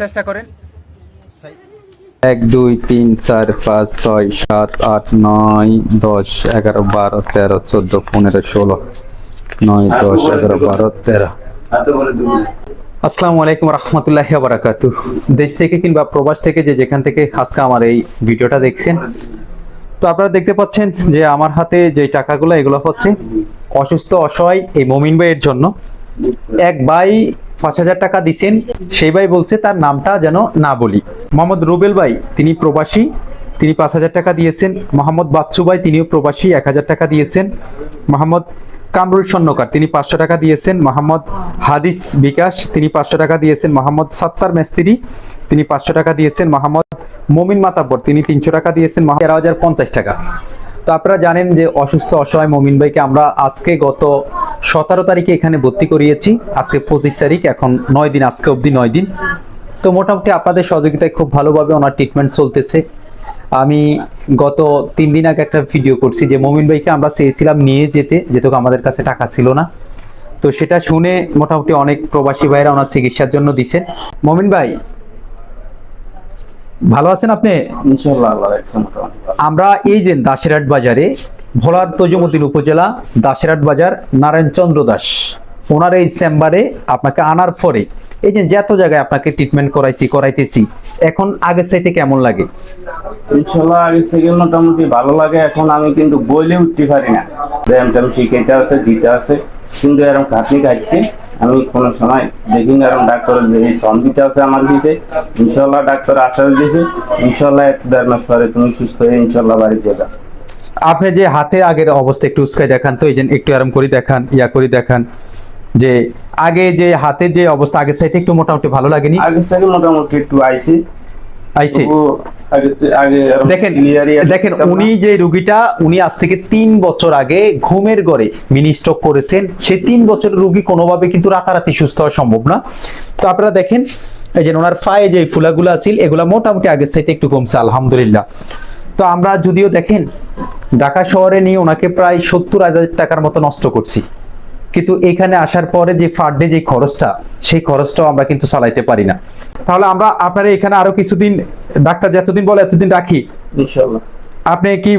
চেষ্টা করেন। এক, দুই, তিন, চার, পাঁচ, ছয়, সাত, আট, নয়, দশ, এগারো, বারো, তেরো, চোদ্দ, পনেরো, ষোলো, নয়, দশ, এগারো, বারো, তেরো। আসসালামু আলাইকুম রহমতুল্লাহ বারাকাতু দেশ থেকে কিংবা প্রবাস থেকে যে যেখান থেকে আজকে আমার এই ভিডিওটা দেখছেন, তো আপনারা দেখতে পাচ্ছেন যে আমার হাতে যে টাকাগুলো, এগুলো হচ্ছে অসুস্থ, অসহায় এই মমিন ভাইয়ের জন্য। এক ভাই পাঁচ হাজার টাকা দিচ্ছেন সেই ভাই বলছে তার নামটা যেন না বলি। মোহাম্মদ রুবেল ভাই, তিনি প্রবাসী, তিনি পাঁচ হাজার টাকা দিয়েছেন। মোহাম্মদ বাচ্চু ভাই, তিনিও প্রবাসী, এক হাজার টাকা দিয়েছেন। মোহাম্মদ কামরুল স্বর্ণকার, তিনি পাঁচশো টাকা দিয়েছেন। মোহাম্মদ হাদিস বিকাশ, তিনি পাঁচশো টাকা দিয়েছেন। মোহাম্মদ সাত্তার মেস্তিরি, তিনি পাঁচশো টাকা দিয়েছেন। মোহাম্মদ মমিন মাতাব্বর, তিনি তিনশো টাকা দিয়েছেন। তেরো হাজার পঞ্চাশ টাকা। তো আপনারা জানেন যে অসুস্থ, অসহায় মমিন ভাইকে আমরা আজকে গত সতেরো তারিখে এখানে ভর্তি করিয়েছি। আজকে পঁচিশ তারিখ, এখন নয় দিন, আজকে অবধি নয় দিন। তো মোটামুটি আপনাদের সহযোগিতায় খুব ভালোভাবে ওনার ট্রিটমেন্ট চলতেছে। আমি গত তিন দিন আগে একটা ভিডিও করছি যে মমিন ভাইকে আমরা চেয়েছিলাম নিয়ে যেতে, যেহেতু আমাদের কাছে টাকা ছিল না। তো সেটা শুনে মোটামুটি অনেক প্রবাসী ভাইরা ওনার চিকিৎসার জন্য দিছেন মমিন ভাই ভালো আছেন আপনি। আমরা এই যে দাসেরহাট বাজারে ভোলার তজুমুদ্দিন উপজেলা দাসেরহাট বাজার নারায়ণচন্দ্র দাস ওনার এই চেম্বারে আপনাকে আনার পরে এই যে যত জায়গায় আপনাকে ট্রিটমেন্ট করাইছি করাইতেছি এখন আগের চাইতে কেমন লাগে? ইনশাল্লাহ আগে থেকে মোটামুটি ভালো লাগে এখন আমি কিন্তু বইলে উঠতে পারি না। ব্যায়াম ট্যাম শিখাইতে আছে দিতে আছে কিন্তু এরকম খাটনি কাটতে আমি কোনো সময় দেখি না এরকম ডাক্তার যে এই সন দিতে আছে আমার দিছে। ইনশাল্লাহ ডাক্তার আশ্বাস দিয়েছে ইনশাল্লাহ এক দেড় মাস পরে তুমি সুস্থ হয়ে ইনশাল্লাহ বাড়িতে যাও। আপনি যে হাতে আগের অবস্থা একটু উস্কাই দেখান তো এই যে একটু আরাম করে দেখান ইয়া করে দেখান। যে আগে যে হাতের যে অবস্থা আগের সাইডে একটু মোটামুটি ভালো লাগেনি? আগে থেকে মোটামুটি একটু আগে আগে দেখেন দেখেন উনি যে রুগীটা উনি আজ থেকে তিন বছর আগে ঘুমের ঘরে মিনি স্ট্রোক করেছেন। সেই তিন বছরের রুগী কোনোভাবে কিন্তু রাতারাতি সুস্থ হওয়া সম্ভব না। তো আপনারা দেখেন এই যে ওনার পায়ে যে ফুলাগুলো আছিল এগুলা মোটামুটি আগের চাইতে একটু কমছে আলহামদুলিল্লাহ। তো আমরা যদিও দেখেন ঢাকা শহরে নিয়ে ওনাকে প্রায় সত্তর হাজার টাকার মতো নষ্ট করছি। কিন্তু এখানে আসার পরে যে ফার ডে যে খরচটা সেই খরচটাও আমরা কিন্তু চালাইতে পারি না। তাহলে আমরা আপনারা এখানে আরও কিছুদিন ডাক্তার যতদিন বলে এতদিন রাখি। আপনি কি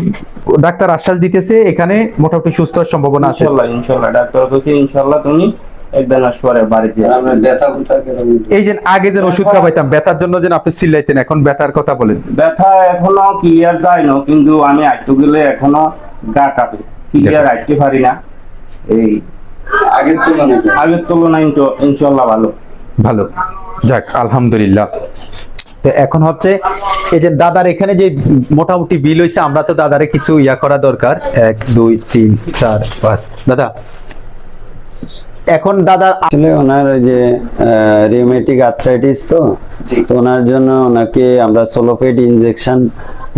ডাক্তার আশ্বাস দিতেছে এখানে? মোটামুটি সুস্থ সম্ভাবনা আছে। ইনশাল্লাহ ইনশাল্লাহ। ডাক্তার ইনশাল্লাহ তুমি এক দেড় মাস পরে বাড়িতে। এই যে আগে যে ওষুধ খাওয়াইতাম ব্যথার জন্য যেন আপনি চিল্লাইতেন এখন ব্যথার কথা বলেন। ব্যথা এখনও ক্লিয়ার যায় না কিন্তু আমি আইতে গেলে এখনও গা কাঁপে। ক্লিয়ার আইতে পারি না। এই আগের তুলনায় আগের তুলনায় ইনশাল্লাহ ভালো। ভালো। যাক আলহামদুলিল্লাহ। তো এখন হচ্ছে এই যে দাদার এখানে যে মোটামুটি বিল হয়েছে আমরা তো দাদারে কিছু ইয়া করা দরকার। এক দুই তিন চার পাঁচ। দাদা। এখন দাদার আসলে ওনার যে রিউমেটিক আর্থ্রাইটিস তো তো ওনার জন্য ওনাকে আমরা সোলোফেট ইনজেকশন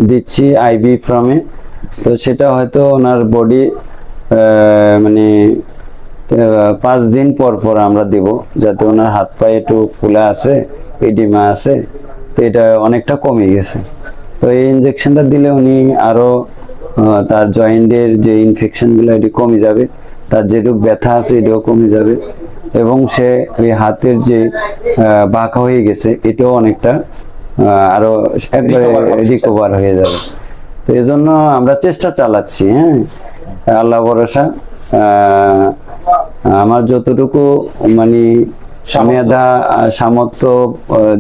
দিচ্ছি আইবি ফ্রমে তো সেটা হয়তো ওনার বডি মানে পাঁচ দিন পর পর আমরা দিব যাতে ওনার হাত পায়ে একটু ফুলা আছে এডিমা আছে তো এটা অনেকটা কমে গেছে। তো এই ইনজেকশনটা দিলে উনি আরও তার জয়েন্টের যে ইনফেকশনগুলো এটি কমে যাবে। তার যেটুক ব্যথা আছে এটাও কমে যাবে। এবং সে ওই হাতের যে বাঁকা হয়ে গেছে এটাও অনেকটা আরও একবারে রিকভার হয়ে যাবে। তো এই জন্য আমরা চেষ্টা চালাচ্ছি হ্যাঁ। আল্লাহ ভরসা আহ, আমার যতটুকু মানে মেধা সামর্থ্য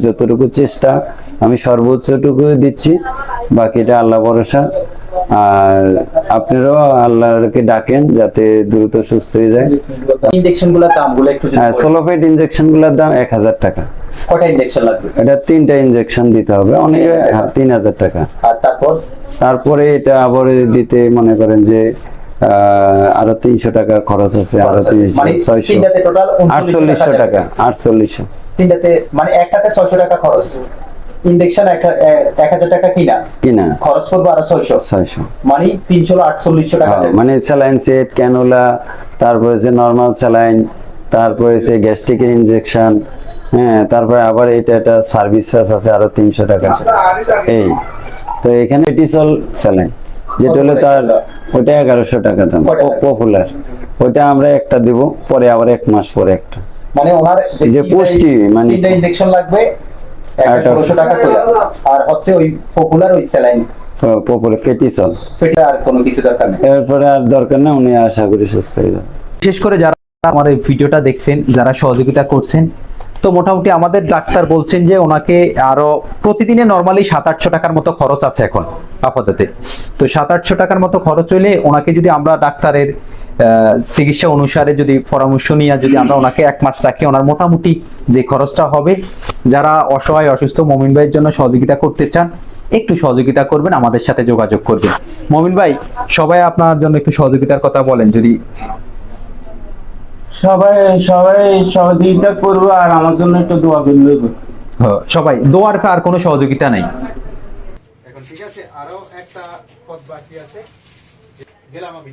যতটুকু চেষ্টা আমি সর্বোচ্চটুকু দিচ্ছি। বাকিটা আল্লাহ ভরসা। আর আপনারাও আল্লাহকে ডাকেন যাতে দ্রুত সুস্থ হয়ে যায়। ইনজেকশনগুলোর দামগুলো একটু হ্যাঁ সোলোফেট ইনজেকশনগুলোর দাম এক হাজার টাকা। কটা ইনজেকশন লাগবে? এটা তিনটা ইনজেকশন দিতে হবে। অনেকে হ্যাঁ, তিন হাজার টাকা। আর তারপর? তারপরে এটা আবার দিতে মনে করেন যে আরও তিনশো টাকা খরচ আছে আরও মানে ছয়শো। আটচল্লিশশো টাকা। আটচল্লিশশো। তিনটাতে মানে একটাতে ছয়শো টাকা খরচ। ইনজেকশন এক হাজার টাকা কিনা? কিনা? খরচ পড়বে আরও ছয়শো। ছয়শো। মানে তিনশো আটচল্লিশশো টাকা হ্যাঁ, মানে স্যালাইন সেট ক্যানুলা তারপরে যে নর্মাল স্যালাইন তারপরে যে গ্যাস্ট্রিকের ইনজেকশন হ্যাঁ তারপরে আবার এটা একটা সার্ভিস চার্জ আছে আরও তিনশো টাকা। এই তো এখানে এটিসল স্যালাইন যেটা হলো তার ওটা এগারোশো টাকা দাম? পপুলার ওটা আমরা একটা দিব পরে আবার এক মাস পরে একটা। মানে ওনার যে পুষ্টি, মানে- তিনটা ইনজেকশন লাগবে ষোলোশো টাকা করে। আর হচ্ছে ওই পপুলার ওই স্যালাইন পপুলার ফেটিসল পেটে আর কোনো কিছু দরকার নেই। এরপরে আর দরকার না উনি আশা করি সুস্থ হয়ে যাবে। বিশেষ করে যারা আমার এই ভিডিওটা দেখছেন যারা সহযোগিতা করছেন তো মোটামুটি আমাদের ডাক্তার বলছেন যে ওনাকে আরও প্রতিদিনে নর্মালি সাত আটশো টাকার মতো খরচ আছে এখন আপাতত। তো সাত আটশো টাকার মতো খরচ হইলে ওনাকে যদি আমরা ডাক্তারের চিকিৎসা অনুসারে যদি পরামর্শ নিয়ে যদি আমরা ওনাকে এক মাস রাখি, ওনার মোটামুটি যে খরচটা হবে, যারা অসহায়, অসুস্থ মমিন ভাইয়ের জন্য সহযোগিতা করতে চান, একটু সহযোগিতা করবেন, আমাদের সাথে যোগাযোগ করবেন। মমিন ভাই, সবাই আপনার জন্য একটু সহযোগিতার কথা বলেন, যদি সবাই সবাই সহযোগিতা করব আর আমার জন্য একটু দোয়া করলে হ্যাঁ, সবাই দোয়ার আর কোনো সহযোগিতা নাই। এখন ঠিক আছে আরও একটা পথ বাকি আছে। গেলাম আমি।